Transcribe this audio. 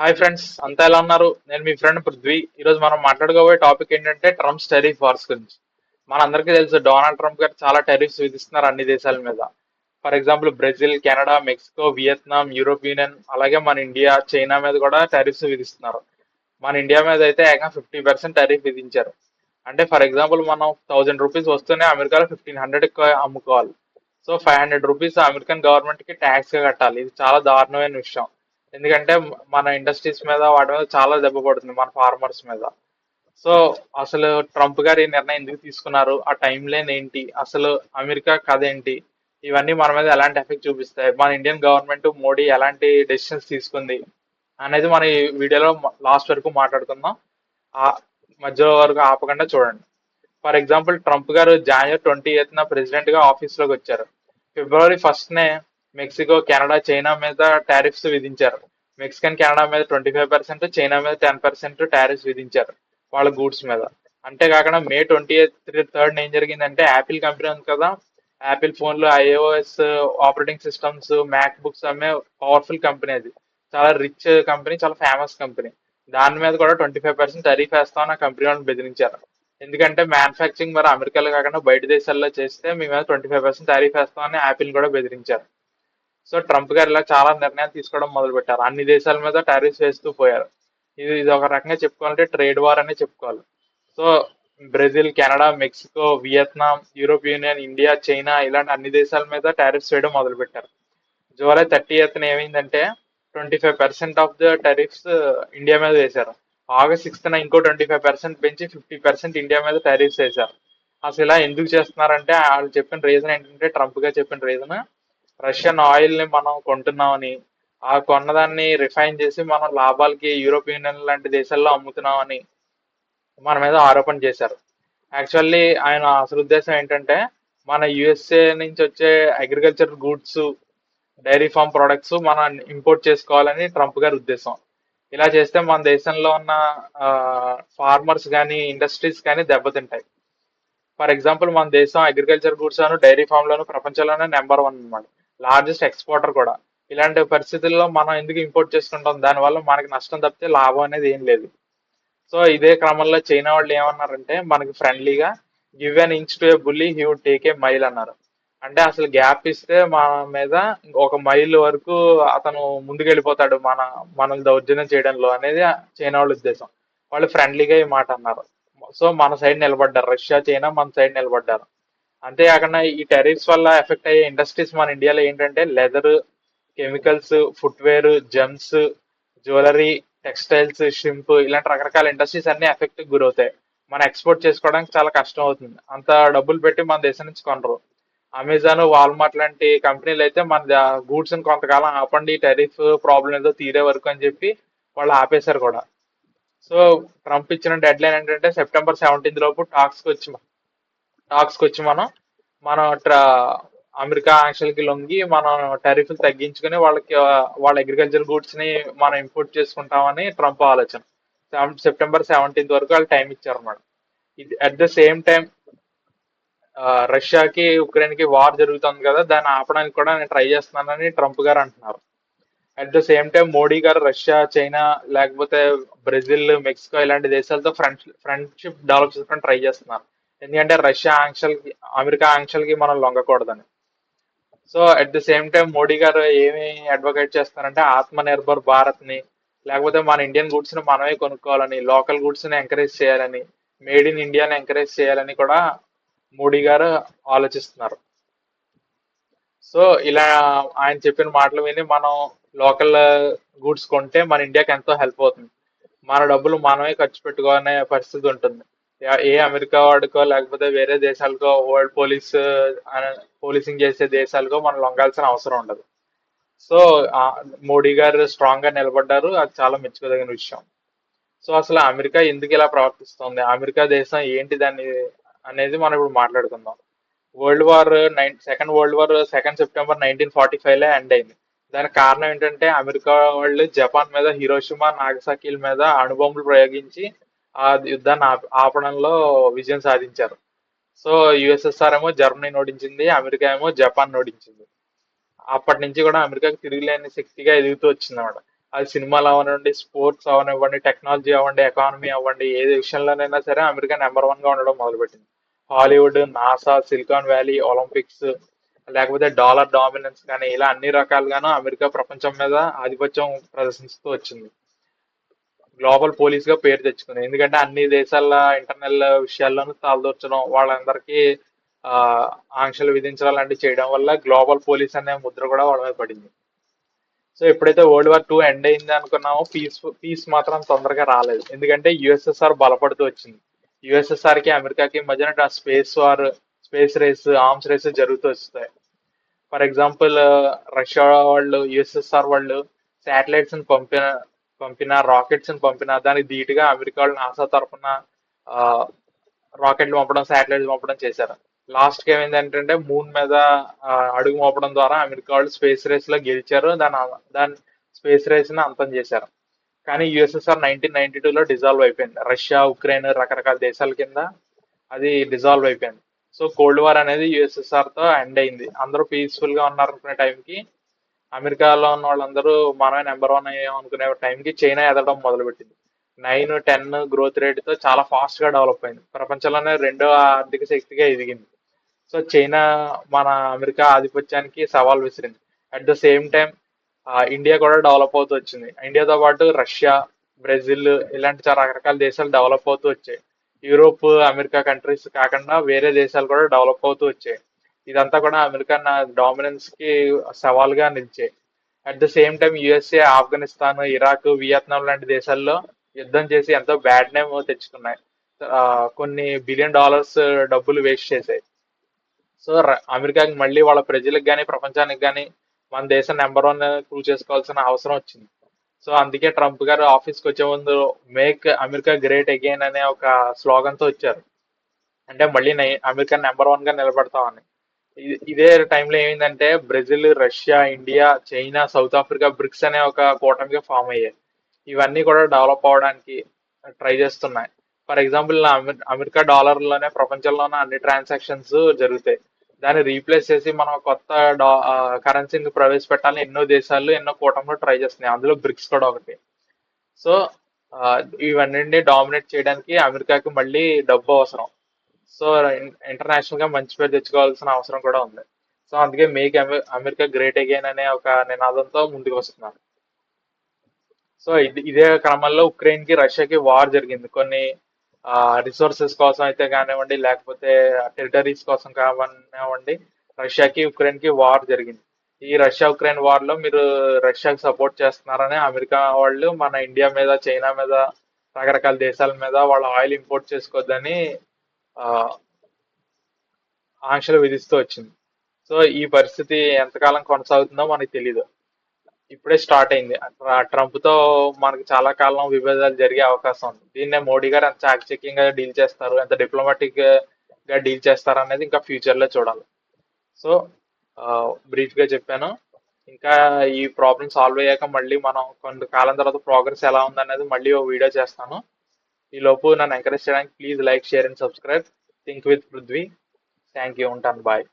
Hi friends అంతా ఎలా ఉన్నారు? నేను మీ ఫ్రెండ్ పృథ్వీ. ఈరోజు మనం మాట్లాడుకోబోయే టాపిక్ ఏంటంటే ట్రంప్స్ టెరిఫ్ వార్స్ గురించి. మనందరికీ తెలుసు డొనాల్డ్ ట్రంప్ గారు చాలా టెరిఫ్స్ విధిస్తున్నారు అన్ని దేశాల మీద. For example Brazil Canada Mexico Vietnam Europe union అలాగే మన ఇండియా చైనా మీద కూడా టెరిఫ్స్ విధిస్తున్నారు. మన ఇండియా మీద అయితే ఏకంగా ఫిఫ్టీ పర్సెంట్ టెరిఫ్ విధించారు. అంటే ఫర్ ఎగ్జాంపుల్ మనం థౌజండ్ రూపీస్ వస్తేనే అమెరికాలో ఫిఫ్టీన్ హండ్రెడ్ అమ్ముకోవాలి. So five hundred rupees American గవర్నమెంట్కి ట్యాక్స్గా కట్టాలి. ఇది చాలా దారుణమైన విషయం. ఎందుకంటే మన ఇండస్ట్రీస్ మీద వాటి మీద చాలా దెబ్బ పడుతుంది మన ఫార్మర్స్ మీద. సో అసలు ట్రంప్ గారు ఈ నిర్ణయం ఎందుకు తీసుకున్నారు? ఆ టైం లైన్ ఏంటి? అసలు అమెరికా కథ ఏంటి? ఇవన్నీ మన మీద ఎలాంటి ఎఫెక్ట్ చూపిస్తాయి? మన ఇండియన్ గవర్నమెంట్ మోడీ ఎలాంటి డెసిషన్స్ తీసుకుంది? అనేది మన ఈ వీడియోలో లాస్ట్ వరకు మాట్లాడుకుందాం. ఆ మధ్యలో వరకు ఆపకుండా చూడండి. ఫర్ ఎగ్జాంపుల్ ట్రంప్ గారు జనవరి ట్వంటీ ఎయిత్న ప్రెసిడెంట్గా వచ్చారు. ఫిబ్రవరి ఫస్ట్నే మెక్సికో కెనడా చైనా మీద టారిఫ్స్ విధించారు. మెక్సికన్ కెనడా మీద ట్వంటీ ఫైవ్ పర్సెంట్ చైనా మీద టెన్ పర్సెంట్ టారిఫ్స్ విధించారు వాళ్ళ గూడ్స్ మీద. అంతేకాకుండా మే ట్వంటీ త్రీ థర్డ్ ఏం జరిగిందంటే యాపిల్ కంపెనీ ఉంది కదా యాపిల్ ఫోన్లు iOS operating systems MacBooks అమ్మే పవర్ఫుల్ కంపెనీ అది. చాలా రిచ్ కంపెనీ చాలా ఫేమస్ కంపెనీ. దాని మీద కూడా ట్వంటీ ఫైవ్ పర్సెంట్ టరీఫ్ వేస్తామని ఆ కంపెనీ వాళ్ళని బెదిరించారు. ఎందుకంటే మ్యానుఫ్యాక్చరింగ్ మరి అమెరికాలో కాకుండా బయట దేశాల్లో చేస్తే మీ మీద ట్వంటీ ఫైవ్ పర్సెంట్ టరీఫ్ వేస్తామని యాపిల్ కూడా బెదిరించారు. సో ట్రంప్ గారు ఇలా చాలా నిర్ణయాలు తీసుకోవడం మొదలు పెట్టారు అన్ని దేశాల మీద టారిఫ్స్ వేస్తూ పోయారు. ఇది ఇది ఒక రకంగా చెప్పుకోవాలంటే ట్రేడ్ వార్ అనే చెప్పుకోవాలి. So Brazil Canada Mexico Vietnam Europe union India China ఇలాంటి అన్ని దేశాల మీద టారిఫ్స్ వేయడం మొదలు పెట్టారు జూలై థర్టీ ఎయిత్ ఏమైందంటే twenty five percent of the tariffs India మీద వేశారు. ఆగస్ట్ సిక్స్త్ ఇంకో ట్వంటీ ఫైవ్ పర్సెంట్ పెంచి ఫిఫ్టీ పర్సెంట్ ఇండియా మీద టారిఫ్స్ వేశారు. అసలు ఇలా ఎందుకు చేస్తున్నారంటే వాళ్ళు చెప్పిన రీజన్ ఏంటంటే ట్రంప్గా చెప్పిన రీజన్ రష్యన్ ఆయిల్ని మనం కొంటున్నామని ఆ కొన్నదాన్ని రిఫైన్ చేసి మనం లాభాలకి యూరోప్ యూనియన్ లాంటి దేశాల్లో అమ్ముతున్నామని మన మీద ఆరోపణ చేశారు. యాక్చువల్లీ ఆయన అసలు ఉద్దేశం ఏంటంటే మన యుఎస్ఏ నుంచి వచ్చే agriculture goods dairy farm products మనం ఇంపోర్ట్ చేసుకోవాలని ట్రంప్ గారి ఉద్దేశం. ఇలా చేస్తే మన దేశంలో ఉన్న ఫార్మర్స్ కానీ ఇండస్ట్రీస్ కానీ దెబ్బతింటాయి. ఫర్ ఎగ్జాంపుల్ మన దేశం అగ్రికల్చర్ గూడ్స్ అను డైరీ ఫామ్ లోను ప్రపంచంలోనే నెంబర్ వన్ అనమాట లార్జెస్ట్ ఎక్స్పోర్టర్ కూడా. ఇలాంటి పరిస్థితుల్లో మనం ఎందుకు ఇంపోర్ట్ చేసుకుంటాం? దానివల్ల మనకి నష్టం తప్పితే లాభం అనేది ఏం లేదు. సో ఇదే క్రమంలో చైనా వాళ్ళు ఏమన్నారంటే మనకి ఫ్రెండ్లీగా give an inch to a bully he would take a mile అన్నారు. అంటే అసలు గ్యాప్ ఇస్తే మన మీద ఒక మైల్ వరకు అతను ముందుకెళ్ళిపోతాడు మన మనల్ని దౌర్జన్యం చేయడంలో అనేది చైనా వాళ్ళ ఉద్దేశం. వాళ్ళు ఫ్రెండ్లీగా ఈ మాట అన్నారు. సో మన సైడ్ నిలబడ్డారు. రష్యా చైనా మన సైడ్ నిలబడ్డారు. అంతేకాకుండా ఈ టెరిఫ్స్ వల్ల ఎఫెక్ట్ అయ్యే ఇండస్ట్రీస్ మన ఇండియాలో ఏంటంటే leather chemicals footwear gems jewellery textiles shrimp ఇలాంటి రకరకాల ఇండస్ట్రీస్ అన్ని ఎఫెక్ట్ గురవుతాయి. మనం ఎక్స్పోర్ట్ చేసుకోవడానికి చాలా కష్టం అవుతుంది. అంత డబ్బులు పెట్టి మన దేశం నుంచి కొనరు. అమెజాన్ వాల్మార్ట్ లాంటి కంపెనీలు అయితే మన గూడ్స్ కొంతకాలం ఆపండి టెరిఫ్ ప్రాబ్లం ఏదో తీరే వరకు అని చెప్పి వాళ్ళు ఆపేశారు కూడా. సో ట్రంప్ ఇచ్చిన డెడ్ లైన్ ఏంటంటే సెప్టెంబర్ సెవెంటీన్త్ లోపు టాక్స్ వచ్చి టాక్స్ వచ్చి మనం మన అమెరికా ఆంక్షలకి లొంగి మనం టారిఫ్లు తగ్గించుకుని వాళ్ళకి వాళ్ళ అగ్రికల్చర్ గూడ్స్ని మనం ఇంపోర్ట్ చేసుకుంటామని ట్రంప్ ఆలోచన. సెప్టెంబర్ సెవెంటీన్త్ వరకు వాళ్ళు టైం ఇచ్చారు మేడం. ఇది అట్ ద సేమ్ టైం రష్యాకి ఉక్రెయిన్కి వార్ జరుగుతుంది కదా దాన్ని ఆపడానికి కూడా నేను ట్రై చేస్తున్నానని ట్రంప్ గారు అంటున్నారు. At the same time Modi గారు రష్యా చైనా లేకపోతే బ్రెజిల్ మెక్సికో ఇలాంటి దేశాలతో ఫ్రెండ్ ఫ్రెండ్షిప్ డెవలప్ చేసుకుని ట్రై చేస్తున్నారు. ఎందుకంటే రష్యా ఆంక్షలకి అమెరికా ఆంక్షలకి మనం లొంగకూడదని. So at the same time Modi గారు ఏమి అడ్వకేట్ చేస్తారంటే ఆత్మ నిర్భర్ భారత్ని లేకపోతే మన ఇండియన్ గుడ్స్ని మనమే కొనుక్కోవాలని లోకల్ గుడ్స్ని ఎంకరేజ్ చేయాలని మేడ్ ఇన్ ఇండియాని ఎంకరేజ్ చేయాలని కూడా మోడీ గారు ఆలోచిస్తున్నారు. సో ఇలా ఆయన చెప్పిన మాటలు విని మనం లోకల్ గూడ్స్ కొంటే మన ఇండియాకి ఎంతో హెల్ప్ అవుతుంది. మన డబ్బులు మనమే ఖర్చు పెట్టుకునే పరిస్థితి ఉంటుంది. ఏ అమెరికా వాడుకో లేకపోతే వేరే దేశాలకో వరల్డ్ పోలీస్ పోలీసింగ్ చేసే దేశాలకో మనం లొంగాల్సిన అవసరం ఉండదు. సో మోడీ గారు స్ట్రాంగ్గా నిలబడ్డారు. అది చాలా మెచ్చుకోదగిన విషయం. సో అసలు అమెరికా ఎందుకు ఇలా ప్రవర్తిస్తుంది? అమెరికా దేశం ఏంటి దాన్ని అనేది మనం ఇప్పుడు మాట్లాడుకుందాం. World war nine second world war second September nineteen forty ఫైవ్లో ఎండ్ అయింది. దానికి కారణం ఏంటంటే అమెరికా వాళ్ళు జపాన్ మీద హీరోషిమా నాగసాకిల మీద అణుబొమ్మలు ప్రయోగించి ఆ యుద్ధాన్ని ఆపడంలో విజయం సాధించారు. సో యుఎస్ఎస్ఆర్ ఏమో జర్మనీ ఓడించింది అమెరికా ఏమో జపాన్ ఓడించింది అప్పటి నుంచి కూడా అమెరికాకి తిరిగిలేని శక్తిగా ఎదుగుతూ వచ్చింది అనమాట అది సినిమాలు అవనివ్వండి స్పోర్ట్స్ అవనివ్వండి టెక్నాలజీ అవ్వండి ఎకానమీ అవ్వండి ఏ విషయంలోనైనా సరే అమెరికా నెంబర్ వన్గా ఉండడం మొదలుపెట్టింది. Hollywood NASA Silicon Valley Olympics లేకపోతే డాలర్ డామినెన్స్ కానీ ఇలా అన్ని రకాలుగాను అమెరికా ప్రపంచం మీద ఆధిపత్యం ప్రదర్శిస్తూ వచ్చింది. గ్లోబల్ పోలీస్గా పేరు తెచ్చుకుంది ఎందుకంటే అన్ని దేశాల ఇంటర్నల్ విషయాల్లోనూ తాళదూర్చడం వాళ్ళందరికీ ఆ, ఆంక్షలు విధించడం లాంటివి చేయడం వల్ల గ్లోబల్ పోలీస్ అనే ముద్ర కూడా వాళ్ళ మీద పడింది. సో ఎప్పుడైతే వరల్డ్ వార్ టూ ఎండ్ అయింది అనుకున్నామో పీస్ పీస్ మాత్రం తొందరగా రాలేదు. ఎందుకంటే యుఎస్ఎస్ఆర్ బలపడుతూ వచ్చింది. యుఎస్ఎస్ఆర్కి అమెరికాకి మధ్యన space war space race arms race జరుగుతూ వస్తాయి. ఫర్ ఎగ్జాంపుల్ రష్యా వాళ్ళు యుఎస్ఎస్ఆర్ వాళ్ళు శాటిలైట్స్ని పంపిన పంపిన రాకెట్స్ని పంపిన దానికి ధీటుగా అమెరికా వాళ్ళు నాసా తరఫున రాకెట్లు పంపడం శాటిలైట్లు పంపడం చేశారు. లాస్ట్కి ఏమైంది ఏంటంటే మూన్ మీద అడుగు మోపడం ద్వారా అమెరికా వాళ్ళు స్పేస్ రేస్లో గెలిచారు. దాని దాని స్పేస్ రేస్ని అంతం చేశారు. కానీ యుఎస్ఎస్ఆర్ నైన్టీన్ నైన్టీ టూ లో డిజాల్వ్ అయిపోయింది. రష్యా ఉక్రెయిన్ రకరకాల దేశాల కింద అది డిజాల్వ్ అయిపోయింది. సో కోల్డ్ వార్ అనేది యుఎస్ఎస్ఆర్తో ఎండ్ అయింది. అందరూ పీస్ఫుల్గా ఉన్నారు అనుకునే టైంకి అమెరికాలో ఉన్న వాళ్ళందరూ మనమే నెంబర్ వన్ అయ్యాం అనుకునే టైంకి చైనా ఎదగడం మొదలుపెట్టింది. నైన్ టెన్ గ్రోత్ రేట్తో చాలా ఫాస్ట్గా డెవలప్ అయింది. ప్రపంచంలోనే రెండో ఆర్థిక శక్తిగా ఎదిగింది. సో చైనా మన అమెరికా ఆధిపత్యానికి సవాల్ విసిరింది. At the same time India కూడా డెవలప్ అవుతూ వచ్చింది. ఇండియాతో పాటు రష్యా బ్రెజిల్ ఇలాంటి చాలా రకరకాల దేశాలు డెవలప్ అవుతూ వచ్చాయి. యూరోప్ అమెరికా కంట్రీస్ కాకుండా వేరే దేశాలు కూడా డెవలప్ అవుతూ వచ్చాయి. ఇదంతా కూడా అమెరికా డామినెన్స్కి సవాల్గా నిలిచాయి at the same time USA Afghanistan Iraq Vietnam లాంటి దేశాల్లో యుద్ధం చేసి ఎంతో బ్యాడ్ నేమ్ తెచ్చుకున్నాయి. కొన్ని బిలియన్ డాలర్స్ డబ్బులు వేస్ట్ చేశాయి. సో అమెరికాకి మళ్ళీ వాళ్ళ ప్రజలకు కానీ ప్రపంచానికి కానీ మన దేశం నెంబర్ వన్ ప్రూవ్ చేసుకోవాల్సిన అవసరం వచ్చింది. సో అందుకే ట్రంప్ గారు ఆఫీస్కి వచ్చే ముందు మేక్ అమెరికా గ్రేట్ అగైన్ అనే ఒక స్లోగన్తో వచ్చారు. అంటే మళ్ళీ అమెరికా నెంబర్ వన్గా నిలబడతామని. ఇదే టైంలో ఏమైందంటే Brazil Russia India China South Africa BRICS అనే ఒక కూటమిగా ఫామ్ అయ్యాయి. ఇవన్నీ కూడా డెవలప్ అవడానికి ట్రై చేస్తున్నాయి. ఫర్ ఎగ్జాంపుల్ అమెరికా డాలర్లోనే ప్రపంచంలోనే అన్ని ట్రాన్సాక్షన్స్ జరుగుతాయి. దాన్ని రీప్లేస్ చేసి మనం కొత్త కరెన్సీని ప్రవేశపెట్టాలని ఎన్నో దేశాలు ఎన్నో కూటమిలో ట్రై చేస్తున్నాయి. అందులో బ్రిక్స్ కూడా ఒకటి. సో ఇవన్నీ డామినేట్ చేయడానికి అమెరికాకి మళ్ళీ డబ్బు అవసరం. సో ఇంటర్నేషనల్గా మంచి పేరు తెచ్చుకోవాల్సిన అవసరం కూడా ఉంది. సో అందుకే మేక్ అమెరికా గ్రేట్ అగైన్ అనే ఒక నినాదంతో ముందుకు వస్తున్నారు. సో ఇదే క్రమంలో ఉక్రెయిన్కి రష్యాకి వార్ జరిగింది. కొన్ని రిసోర్సెస్ కోసం అయితే కానివ్వండి లేకపోతే టెరిటరీస్ కోసం కానివ్వండి రష్యాకి ఉక్రెయిన్కి వార్ జరిగింది. ఈ రష్యా ఉక్రెయిన్ వార్లో మీరు రష్యాకి సపోర్ట్ చేస్తున్నారని అమెరికా వాళ్ళు మన ఇండియా మీద చైనా మీద రకరకాల దేశాల మీద వాళ్ళ ఆయిల్ ఇంపోర్ట్ చేసుకోవద్దని ఆంక్షలు విధిస్తూ వచ్చింది. సో ఈ పరిస్థితి ఎంతకాలం కొనసాగుతుందో మనకి తెలియదు ఇప్పుడే స్టార్ట్ అయింది. ట్రంప్తో మనకు చాలా కాలం విభేదాలు జరిగే అవకాశం ఉంది. దీన్నే మోడీ గారు ఎంత చాకచక్యంగా డీల్ చేస్తారు ఎంత డిప్లొమాటిక్గా డీల్ చేస్తారు అనేది ఇంకా ఫ్యూచర్లో చూడాలి. సో బ్రీఫ్గా చెప్పాను. ఇంకా ఈ ప్రాబ్లమ్ సాల్వ్ అయ్యాక మళ్ళీ మనం కొంత కాలం తర్వాత ప్రోగ్రెస్ ఎలా ఉంది అనేది మళ్ళీ ఓ వీడియో చేస్తాను. ఈ లోపు నన్ను ఎంకరేజ్ చేయడానికి please like share and subscribe think with Prithvi thank you ఉంటాను బాయ్